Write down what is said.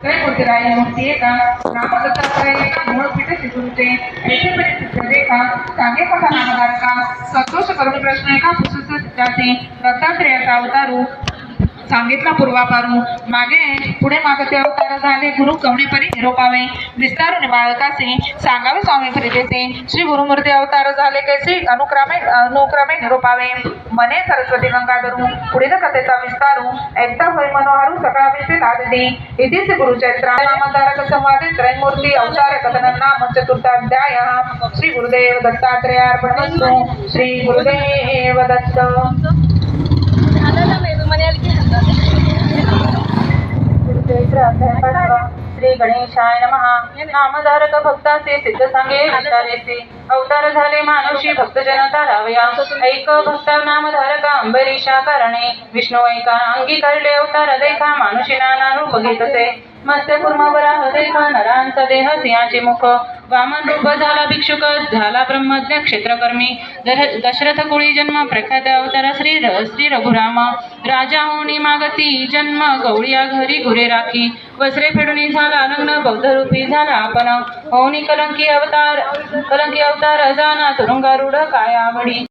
त्रयमूर्तीराय मूर्ती एका रामदत्तात्रय मूळ पीठ सिद्धूचे ऐशपरी सिद्ध रेखा सांगे कथा नामधारका संतोष करून प्रश्न एका पुस्तक सिद्धाचे दत्तात्रेयाचा अवतारू सांगितला पूर्वापारू मागे पुढे मागते अवतार झाले. गुरु कवणेपरी निरोपावे विस्तारून बाळकासे सांगावे स्वामी प्रीतीचे. श्री गुरुमूर्ती अवतार झाले कैसे? अनुक्रमे अनुक्रमे निरोपावे मने सरस्वती गंगाधरू. पुढील कथेचा विस्तारू. एकदा होय मनोहारू सकाळ विषय लादली. इथे श्री गुरुचरित्र. नामधारक संवादे त्रयमूर्ती अवतार कथन नाम चतुर्थाध्याय. श्री गुरुदेव दत्तात्रेयार्पणमस्तु श्री गुरुदेव दत्त. Estoy tratando श्री गणेशाय नमः. नामधारक भक्ताचे सिद्ध सांगे विचारेसे. अवतार झाले मानुषी भक्त जनता रावया. ऐक भक्त नामधारक अंबरीशा कारणे. विष्णू ऐका अंगीकारले अवतार देखा मानुषी नाना रूप घेतसे. मत्स्य कुर्म देखा नरांचा देह सिंहाचे मुख. वामन रूप झाला भिक्षुक झाला ब्रह्मज्ञ क्षेत्रकर्मी. दशरथ कुळी जन्म प्रख्यात अवतार श्री श्री रघुराम. राजा होणी मागती जन्म गौळिया घरी गुरे राखी. वस्त्रे फेडून झाला नग्न बौद्ध रूपी झाला आपण होणी कलंकी अवतार कलंकी अवतार अजाना तुरुंगारूढ काय आवडी